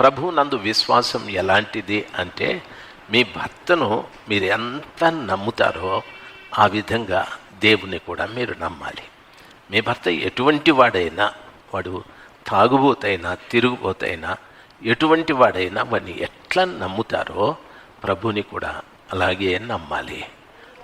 ప్రభు నందు విశ్వాసం ఎలాంటిది అంటే మీ భర్తను మీరు ఎంత నమ్ముతారో ఆ విధంగా దేవుని కూడా మీరు నమ్మాలి. మీ భర్త ఎటువంటి వాడైనా వాడు తాగుబోతైనా తిరుగుబోతైనా ఎటువంటి వాడైనా వాడిని ఎట్లా నమ్ముతారో ప్రభుని కూడా అలాగే నమ్మాలి.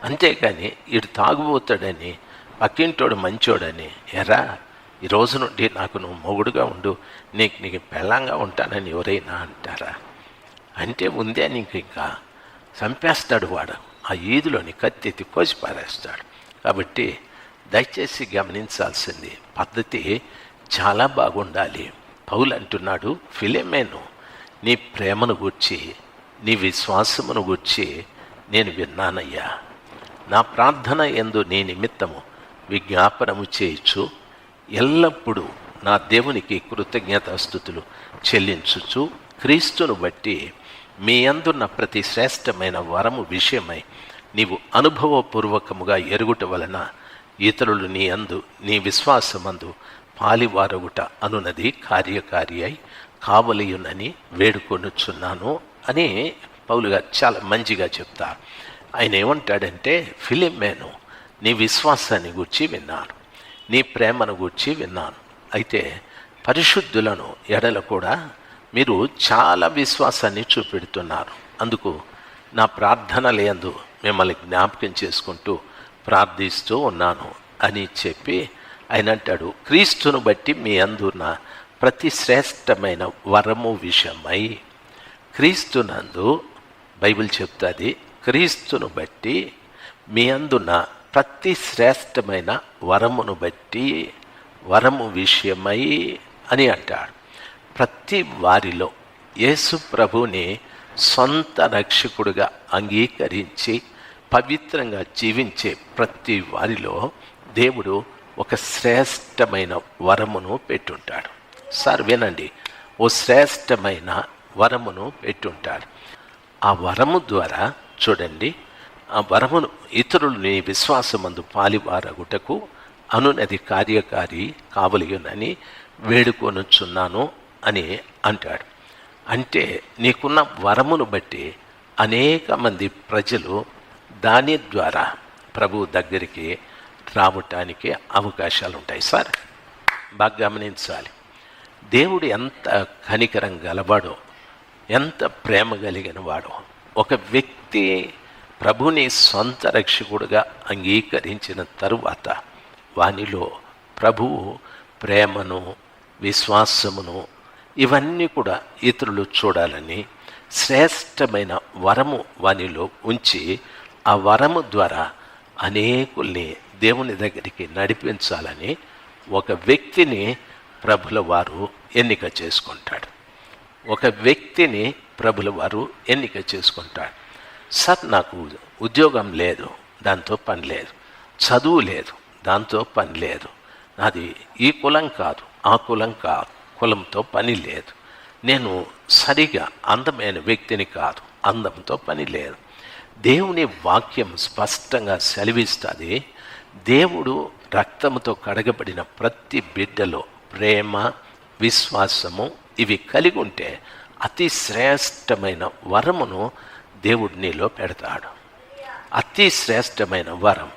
అంతేకాని ఇటు తాగుబోతాడని పక్కింటోడు మంచోడని ఎరా ఈ రోజు నుండి నాకు నువ్వు మొగుడుగా ఉండు. నీకు నీకు పెళ్ళంగా ఉంటానని ఎవరైనా అంటారా? అంటే ఉందే నీకు ఇంకా చంపేస్తాడు వాడు. ఆ ఈదులోని కత్తెత్తి కోసి పారేస్తాడు కాబట్టి దయచేసి గమనించాల్సింది పద్ధతి చాలా బాగుండాలి. పౌలు అంటున్నాడు ఫిలిమేను నీ ప్రేమను గూర్చి నీ విశ్వాసమును గూర్చి నేను విన్నానయ్యా. నా ప్రార్థన ఎందు నీ నిమిత్తము విజ్ఞాపనము చేయొచ్చు ఎల్లప్పుడూ నా దేవునికి కృతజ్ఞతాస్థుతులు చెల్లించుచు క్రీస్తును బట్టి మీ అందున్న ప్రతి శ్రేష్టమైన వరము విషయమై నీవు అనుభవపూర్వకముగా ఎరుగుట వలన ఇతరులు నీ అందు నీ విశ్వాసమందు పాలివారగుట అనునది కార్యకారి అయి కావలియునని వేడుకొనుచున్నాను అని పౌలుగా చాలా మంచిగా చెప్తా ఆయన ఏమంటాడంటే ఫిలిమేను నీ విశ్వాసాన్ని గూర్చి విన్నాను నీ ప్రేమను గూర్చి విన్నాను. అయితే పరిశుద్ధులను ఎడల కూడా మీరు చాలా విశ్వాసాన్ని చూపెడుతున్నారు. అందుకు నా ప్రార్థన లేందు మిమ్మల్ని జ్ఞాపకం చేసుకుంటూ ప్రార్థిస్తూ ఉన్నాను అని చెప్పి ఆయన అంటాడు. క్రీస్తును బట్టి మీ అందున్న ప్రతి శ్రేష్టమైన వరము విషయమై క్రీస్తునందు బైబిల్ చెప్తుంది. క్రీస్తును బట్టి మీ అందున్న ప్రతి శ్రేష్టమైన వరమును బట్టి వరము విషయమై అని అంటాడు. ప్రతి వారిలో యేసు ప్రభుని సొంత రక్షకుడుగా అంగీకరించి పవిత్రంగా జీవించే ప్రతి వారిలో దేవుడు ఒక శ్రేష్టమైన వరమును పెట్టుంటాడు. సార్ వినండి. ఓ శ్రేష్టమైన వరమును పెట్టుంటాడు. ఆ వరము ద్వారా చూడండి ఆ వరమును ఇతరులని విశ్వాసమందు పాలివారగుటకు అనునది కార్యకారి కావలియునని వేడుకొనుచున్నాను అని అంటాడు. అంటే నీకున్న వరమును బట్టి అనేక మంది ప్రజలు దాని ద్వారా ప్రభు దగ్గరికి రావటానికి అవకాశాలు ఉంటాయి సార్. బాగా గమనించాలి. దేవుడు ఎంత కనికరం గలవాడో ఎంత ప్రేమ కలిగిన వాడో ఒక వ్యక్తి ప్రభుని సొంత రక్షకుడుగా అంగీకరించిన తరువాత వానిలో ప్రభువు ప్రేమను విశ్వాసమును ఇవన్నీ కూడా ఇతరులు చూడాలని శ్రేష్టమైన వరము వానిలో ఉంచి ఆ వరము ద్వారా అనేకుల్ని దేవుని దగ్గరికి నడిపించాలని ఒక వ్యక్తిని ప్రభుల వారు ఎన్నిక చేసుకుంటాడు. ఒక వ్యక్తిని ప్రభుల వారు ఎన్నిక చేసుకుంటాడు. సార్ నాకు ఉద్యోగం లేదు దాంతో పని లేదు. చదువు లేదు దాంతో పని లేదు. నాది ఈ కులం కాదు ఆ కులం కాదు కులంతో పని లేదు. నేను సరిగా అందమైన వ్యక్తిని కాదు అందంతో పని లేదు. దేవుని వాక్యం స్పష్టంగా సెలవిస్తుంది దేవుడు రక్తముతో కడగబడిన ప్రతి బిడ్డలో ప్రేమ విశ్వాసము ఇవి కలిగి ఉంటే అతి శ్రేష్టమైన వరమును దేవుడు నీలో పెడతాడు. అతి శ్రేష్టమైన వరం.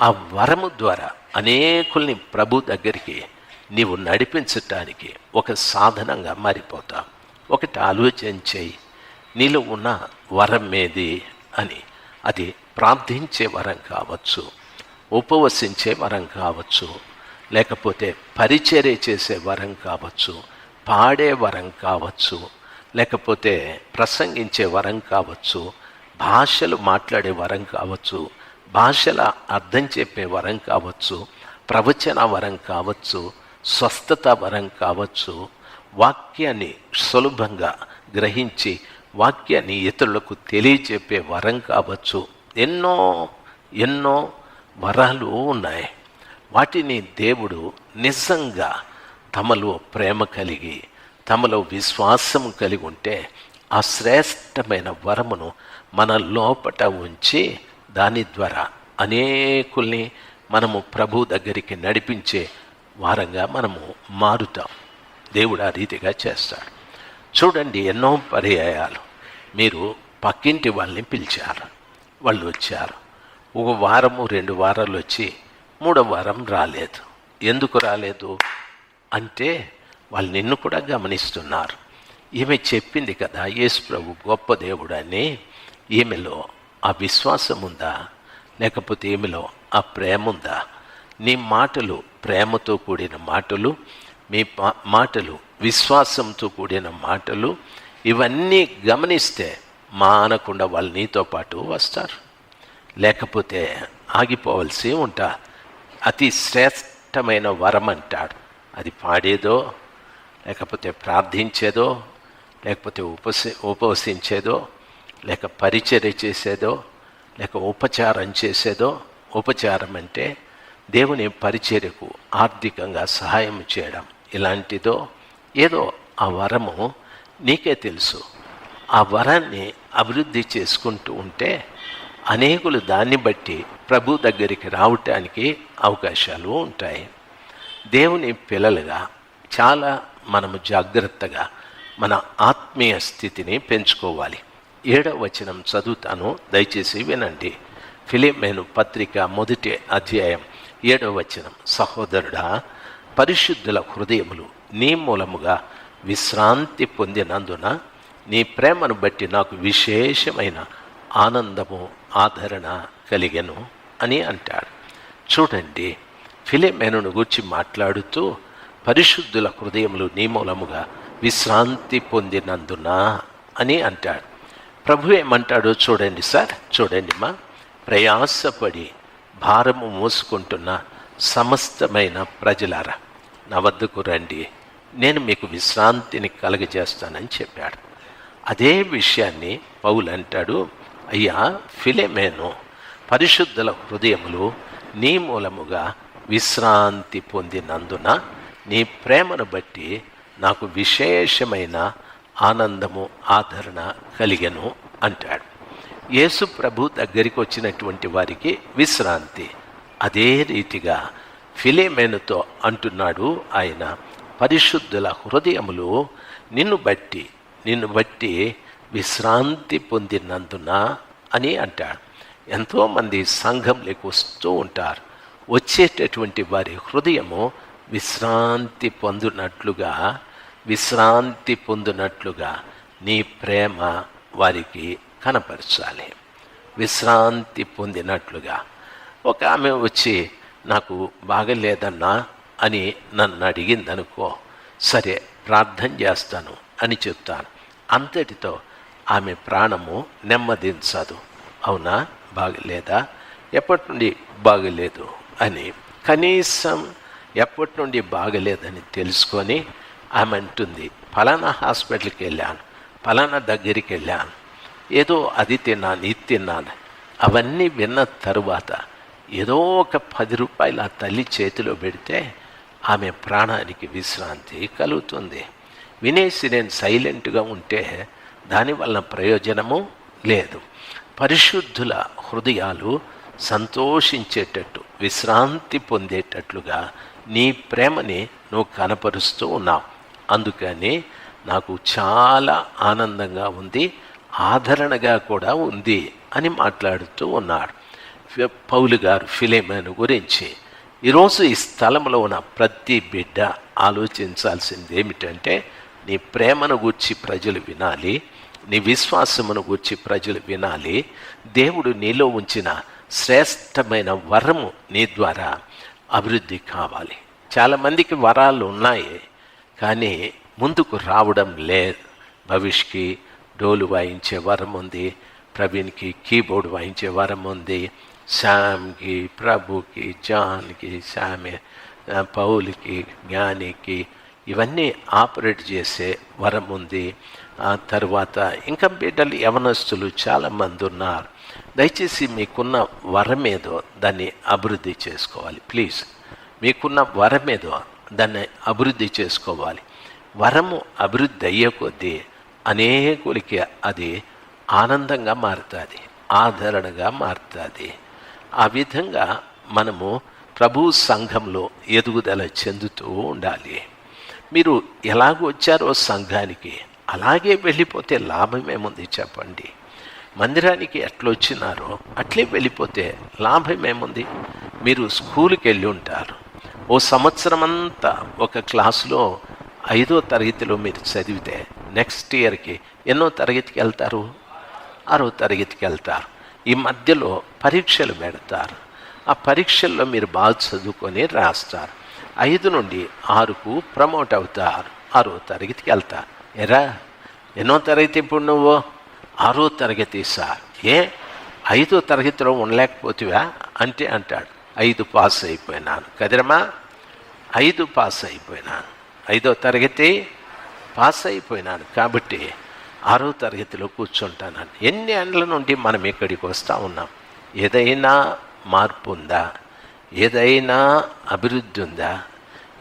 ఆ వరము ద్వారా అనేకుల్ని ప్రభు దగ్గరికి నీవు నడిపించటానికి ఒక సాధనంగా మారిపోతావు. ఒకటి ఆలోచన చేయి. నీలో ఉన్న వరం ఏది అని. అది ప్రార్థించే వరం కావచ్చు ఉపవసించే వరం కావచ్చు లేకపోతే పరిచర్య చేసే వరం కావచ్చు పాడే వరం కావచ్చు లేకపోతే ప్రసంగించే వరం కావచ్చు భాషలు మాట్లాడే వరం కావచ్చు భాషల అర్థం చెప్పే వరం కావచ్చు ప్రవచన వరం కావచ్చు స్వస్థత వరం కావచ్చు వాక్యాన్ని సులభంగా గ్రహించి వాక్యాన్ని ఇతరులకు తెలియచెప్పే వరం కావచ్చు. ఎన్నో ఎన్నో వరాలు ఉన్నాయి. వాటిని దేవుడు నిజంగా తమలో ప్రేమ కలిగి తమలో విశ్వాసం కలిగి ఉంటే ఆ శ్రేష్టమైన వరమును మన లోపట ఉంచి దాని ద్వారా అనేకుల్ని మనము ప్రభు దగ్గరికి నడిపించే వారంగా మనము మారుతాం. దేవుడు ఆ రీతిగా చేస్తాడు. చూడండి ఎన్నో పర్యాయాలు. మీరు పక్కింటి వాళ్ళని పిలిచారు. వాళ్ళు వచ్చారు. ఒక వారము రెండు వారాలు వచ్చి మూడో వారం రాలేదు. ఎందుకు రాలేదు? అంటే వాళ్ళు నిన్ను కూడా గమనిస్తున్నారు. ఈమె చెప్పింది కదా యేసు ప్రభు గొప్ప దేవుడు అని. ఈమెలో ఆ విశ్వాసం ఉందా లేకపోతే ఈమెలో ఆ ప్రేమ ఉందా నీ మాటలు ప్రేమతో కూడిన మాటలు మీ మాటలు విశ్వాసంతో కూడిన మాటలు ఇవన్నీ గమనిస్తే మానకుండా వాళ్ళు నీతో పాటు వస్తారు. లేకపోతే ఆగిపోవలసి ఉంటా. అతి శ్రేష్టమైన వరం అంటాడు అది పాడేదో లేకపోతే ప్రార్థించేదో లేకపోతే ఉపసి ఉపవసించేదో లేక పరిచర్య చేసేదో లేక ఉపచారం చేసేదో ఉపచారం అంటే దేవుని పరిచర్యకు ఆర్థికంగా సహాయం చేయడం. ఇలాంటిదో ఏదో ఆ వరము నీకే తెలుసు. ఆ వరాన్ని అభివృద్ధి చేసుకుంటూ ఉంటే అనేకులు దాన్ని బట్టి ప్రభు దగ్గరికి రావటానికి అవకాశాలు ఉంటాయి. దేవుని పిల్లలుగా చాలా మనము జాగ్రత్తగా మన ఆత్మీయ స్థితిని పెంచుకోవాలి. ఏడవ వచనం చదువుతాను దయచేసి వినండి. ఫిలిమేను పత్రిక మొదటి అధ్యాయం ఏడవ వచనం. సహోదరుడా పరిశుద్ధుల హృదయములు నీ మూలముగా విశ్రాంతి పొందినందున నీ ప్రేమను బట్టి నాకు విశేషమైన ఆనందము ఆదరణ కలిగెను అని అంటాడు. చూడండి ఫిలిమేనును గురించి మాట్లాడుతూ పరిశుద్ధుల హృదయములు నీ మూలముగా విశ్రాంతి పొందినందున అని అంటాడు. ప్రభు ఏమంటాడో చూడండి సార్ చూడండి మా. ప్రయాసపడి భారము మోసుకుంటున్న సమస్తమైన ప్రజలారా నా వద్దకు రండి. నేను మీకు విశ్రాంతిని కలగజేస్తానని చెప్పాడు. అదే విషయాన్ని పౌలు అంటాడు అయ్యా ఫిలెమేను పరిశుద్ధుల హృదయములు నీ మూలముగా విశ్రాంతి పొందినందున నీ ప్రేమను బట్టి నాకు విశేషమైన ఆనందము ఆదరణ కలిగెను అంటాడు. యేసు ప్రభు దగ్గరికి వచ్చినటువంటి వారికి విశ్రాంతి. అదే రీతిగా ఫిలిమేనుతో అంటున్నాడు ఆయన పరిశుద్ధుల హృదయములు నిన్ను బట్టి నిన్ను బట్టి విశ్రాంతి పొందినందున అని అంటాడు. ఎంతోమంది సంఘంలోకి వస్తూ ఉంటారు. వచ్చేటటువంటి వారి హృదయము విశ్రాంతి పొందినట్లుగా విశ్రాంతి పొందినట్లుగా నీ ప్రేమ వారికి కనపరచాలి. విశ్రాంతి పొందినట్లుగా. ఒక ఆమె వచ్చి నాకు బాగలేదన్నా అని నన్ను అడిగిందనుకో సరే ప్రార్థన చేస్తాను అని చెప్తాను. అంతటితో ఆమె ప్రాణము నెమ్మదించదు. అవునా? బాగలేదా? ఎప్పటి నుండి బాగలేదు? అని కనీసం ఎప్పటి నుండి బాగలేదని తెలుసుకొని ఆమె అంటుంది ఫలానా హాస్పిటల్కి వెళ్ళాను ఫలానా దగ్గరికి వెళ్ళాను ఏదో అది తిన్నాను ఇది తిన్నాను. అవన్నీ విన్న తరువాత ఏదో ఒక పది రూపాయలు ఆ తల్లి చేతిలో పెడితే ఆమె ప్రాణానికి విశ్రాంతి కలుగుతుంది. వినేసి నేను సైలెంట్గా ఉంటే దానివల్ల ప్రయోజనము లేదు. పరిశుద్ధుల హృదయాలు సంతోషించేటట్టు విశ్రాంతి పొందేటట్లుగా నీ ప్రేమని నువ్వు కనపరుస్తూ ఉన్నావు. అందుకని నాకు చాలా ఆనందంగా ఉంది ఆదరణగా కూడా ఉంది అని మాట్లాడుతూ ఉన్నాడు. పౌలు గారు ఫిలేమను గురించి. ఈరోజు ఈ స్థలంలో ఉన్న ప్రతి బిడ్డ ఆలోచించాల్సింది ఏమిటంటే నీ ప్రేమను గూర్చి ప్రజలు వినాలి నీ విశ్వాసమును గూర్చి ప్రజలు వినాలి. దేవుడు నీలో ఉంచిన శ్రేష్టమైన వరము నీ ద్వారా అభివృద్ధి కావాలి. చాలామందికి వరాలు ఉన్నాయి కానీ ముందుకు రావడం లేదు. భవిష్కి డోలు వాయించే వరం ఉంది ప్రవీణ్కి కీబోర్డ్ వాయించే వరం ఉంది శ్యామ్కి ప్రభుకి జాన్కి శామె పౌలికి జ్ఞానికి ఇవన్నీ ఆపరేట్ చేసే వరం ఉంది. ఆ తర్వాత ఇంకా బిడ్డలు యవనస్తులు చాలామంది ఉన్నారు. దయచేసి మీకున్న వరం ఏదో దాన్ని అభివృద్ధి చేసుకోవాలి. ప్లీజ్ మీకున్న వరం ఏదో దాన్ని అభివృద్ధి చేసుకోవాలి. వరము అభివృద్ధి అయ్యే కొద్దీ అనేకులకి అది ఆనందంగా మారుతుంది ఆదరణగా మారుతుంది. ఆ విధంగా మనము ప్రభు సంఘంలో ఎదుగుదల చెందుతూ ఉండాలి. మీరు ఎలాగొచ్చారో సంఘానికి అలాగే వెళ్ళిపోతే లాభం ఏముంది చెప్పండి? మందిరానికి ఎట్లా వచ్చినారో అట్లే వెళ్ళిపోతే లాభమేముంది మీరు స్కూల్కి వెళ్ళి ఉంటారు. ఓ సంవత్సరం అంతా ఒక క్లాసులో ఐదో తరగతిలో మీరు చదివితే నెక్స్ట్ ఇయర్కి ఎన్నో తరగతికి వెళ్తారు? ఆరో తరగతికి వెళ్తారు. ఈ మధ్యలో పరీక్షలు పెడతారు. ఆ పరీక్షల్లో మీరు బాగా చదువుకొని రాస్తారు. ఐదు నుండి ఆరుకు ప్రమోట్ అవుతారు. ఆరో తరగతికి వెళ్తారు. ఎరా ఎన్నో తరగతి ఇప్పుడు నువ్వు? ఆరో తరగతి సార్. ఏ? ఐదో తరగతిలో ఉండలేకపోతివా? అంటే అంటాడు. ఐదు పాస్ అయిపోయినాను. కదిరమ్మా? ఐదు పాస్ అయిపోయినాను. ఐదో తరగతి పాస్ అయిపోయినాను. కాబట్టి ఆరో తరగతిలో కూర్చుంటానని. ఎన్ని ఏళ్ళ నుండి మనం ఇక్కడికి వస్తూ ఉన్నాం? ఏదైనా మార్పు ఉందా? ఏదైనా అభివృద్ధి ఉందా?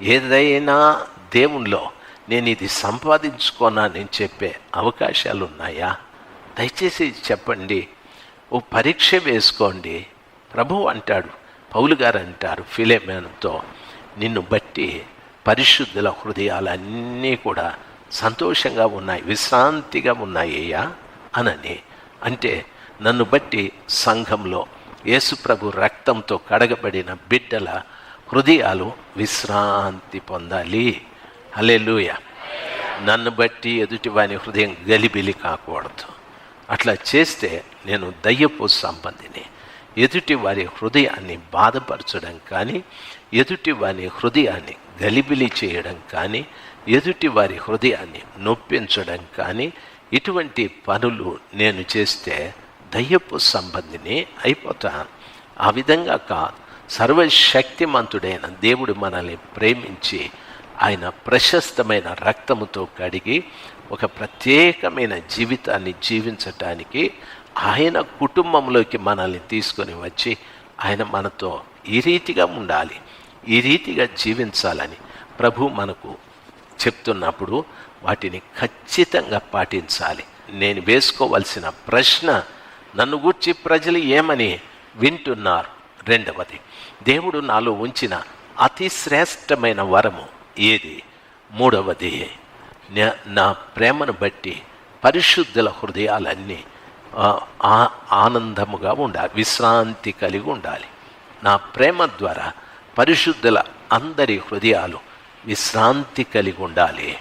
ఏదైనా దేవునిలో నేను ఇది సంపాదించుకోనానని చెప్పే అవకాశాలు ఉన్నాయా దయచేసి చెప్పండి. ఓ పరీక్ష వేసుకోండి. ప్రభు అంటాడు పౌలు గారు అంటారు ఫిలేమేన్తో నిన్ను బట్టి పరిశుద్ధుల హృదయాలన్నీ కూడా సంతోషంగా ఉన్నాయి విశ్రాంతిగా ఉన్నాయ్యా అనని. అంటే నన్ను బట్టి సంఘంలో యేసుప్రభు రక్తంతో కడగబడిన బిడ్డల హృదయాలు విశ్రాంతి పొందాలి. హల్లెలూయ. నన్ను బట్టి ఎదుటివాని హృదయం గలిబిలి కాకూడదు. అట్లా చేస్తే నేను దయ్యపు సంబంధిని. ఎదుటి వారి హృదయాన్ని బాధపరచడం కానీ ఎదుటి వారి హృదయాన్ని గలిబిలి చేయడం కానీ ఎదుటి వారి హృదయాన్ని నొప్పించడం కానీ ఇటువంటి పనులు నేను చేస్తే దయ్యపు సంబంధిని అయిపోతాను ఆ విధంగా కాదు. సర్వశక్తిమంతుడైన దేవుడు మనల్ని ప్రేమించి ఆయన ప్రశస్తమైన రక్తముతో కడిగి ఒక ప్రత్యేకమైన జీవితాన్ని జీవించటానికి ఆయన కుటుంబంలోకి మనల్ని తీసుకొని వచ్చి ఆయన మనతో ఈ రీతిగా ఉండాలి ఈ రీతిగా జీవించాలని ప్రభు మనకు చెప్తున్నప్పుడు వాటిని ఖచ్చితంగా పాటించాలి. నేను వేసుకోవలసిన ప్రశ్న నన్ను గూర్చి ప్రజలు ఏమని వింటున్నారు? రెండవది దేవుడు నాలో ఉంచిన అతి శ్రేష్టమైన వరము ఏది? మూడవది నా ప్రేమను బట్టి పరిశుద్ధుల హృదయాలన్నీ ఆ, ఆనందముగా ఉండాలి విశ్రాంతి కలిగి ఉండాలి. నా ప్రేమ ద్వారా పరిశుద్ధుల అందరి హృదయాలు విశ్రాంతి కలిగి ఉండాలి.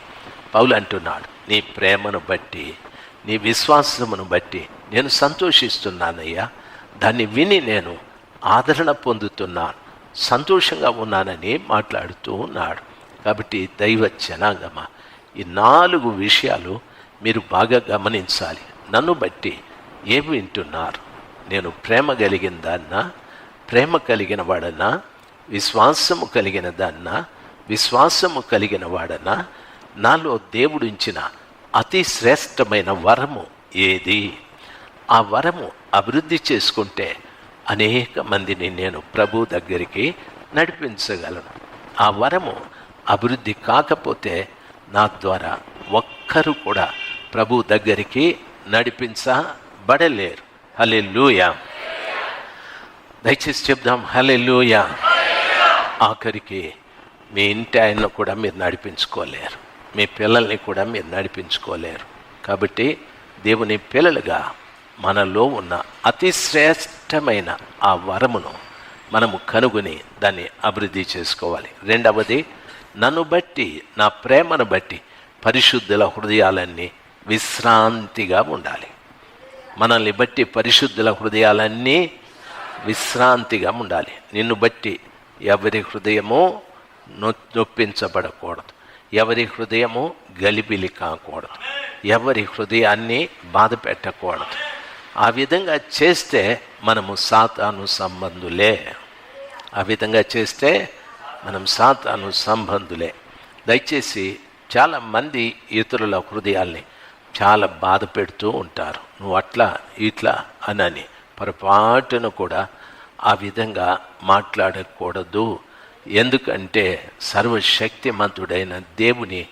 పౌలు అంటున్నాడు నీ ప్రేమను బట్టి నీ విశ్వాసమును బట్టి నేను సంతోషిస్తున్నానయ్యా. దాన్ని విని నేను ఆదరణ పొందుతున్నాను. సంతోషంగా ఉన్నానని మాట్లాడుతూ ఉన్నాడు. కాబట్టి దైవ జనాగమ. ఈ నాలుగు విషయాలు మీరు బాగా గమనించాలి. నన్ను బట్టి ఏమి వింటున్నారు? నేను ప్రేమ కలిగిన దాన్నా ప్రేమ కలిగిన వాడనా? విశ్వాసము కలిగిన దాన్నా విశ్వాసము కలిగిన వాడనా? నాలో దేవుడించిన అతి శ్రేష్టమైన వరము ఏది? ఆ వరము అభివృద్ధి చేసుకుంటే అనేక మందిని నేను ప్రభు దగ్గరికి నడిపించగలను. ఆ వరము అభివృద్ధి కాకపోతే నా ద్వారా ఒక్కరు కూడా ప్రభు దగ్గరికి నడిపించబడలేరు. హలే దయచేసి చెప్దాం హలే ఆఖరికి మీ ఇంటి ఆయన్ను కూడా మీరు నడిపించుకోలేరు. మీ పిల్లల్ని కూడా మీరు నడిపించుకోలేరు. కాబట్టి దేవుని పిల్లలుగా మనలో ఉన్న అతి శ్రేష్టమైన ఆ వరమును మనము కనుగొని దాన్ని అభివృద్ధి చేసుకోవాలి. రెండవది నన్ను బట్టి నా ప్రేమను బట్టి పరిశుద్ధుల హృదయాలన్నీ విశ్రాంతిగా ఉండాలి. మనల్ని బట్టి పరిశుద్ధుల హృదయాలన్నీ విశ్రాంతిగా ఉండాలి. నిన్ను బట్టి ఎవరి హృదయము నొప్పించబడకూడదు. ఎవరి హృదయము గలిబిలి కాకూడదు. ఎవరి హృదయాన్ని బాధ పెట్టకూడదు. ఆ విధంగా చేస్తే మనము సాతాను సంబంధులే. ఆ విధంగా చేస్తే మనం సాతాను సంబంధులే. దయచేసి చాలా మంది ఇతరుల హృదయాల్ని చాలా బాధ పెడుతూ ఉంటారు. నువ్వు అట్లా ఇట్లా అనని పొరపాటును కూడా ఆ విధంగా మాట్లాడకూడదు. ఎందుకంటే సర్వశక్తిమంతుడైన దేవుని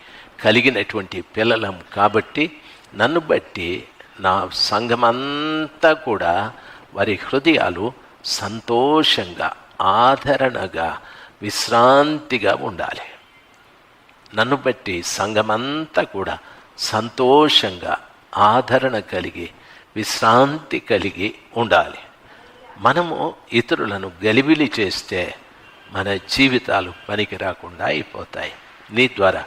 కలిగినటువంటి పిల్లలం కాబట్టి నన్ను బట్టి నా సంఘమంతా కూడా వారి హృదయాలు సంతోషంగా ఆదరణగా విశ్రాంతిగా ఉండాలి. నన్ను బట్టి సంఘమంతా కూడా సంతోషంగా ఆదరణ కలిగి విశ్రాంతి కలిగి ఉండాలి. మనము ఇతరులను గలిబిలి చేస్తే మన జీవితాలు పనికి రాకుండా అయిపోతాయి. నీ ద్వారా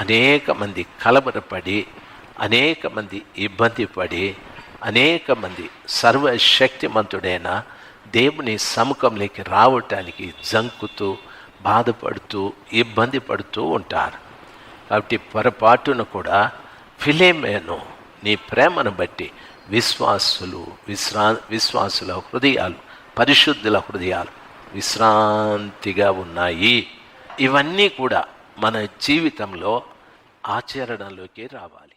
అనేక మంది కలబరపడి అనేక మంది ఇబ్బంది పడి అనేక మంది సర్వశక్తిమంతుడైన దేవుని సముఖంలోకి రావటానికి జంకుతూ బాధపడుతూ ఇబ్బంది పడుతూ ఉంటారు. కాబట్టి పొరపాటున కూడా ఫిలేమేను నీ ప్రేమను బట్టి విశ్వాసులు విశ్రా విశ్వాసుల హృదయాలు పరిశుద్ధుల హృదయాలు విశ్రాంతిగా ఉన్నాయి. ఇవన్నీ కూడా మన జీవితంలో ఆచరణలోకి రావాలి.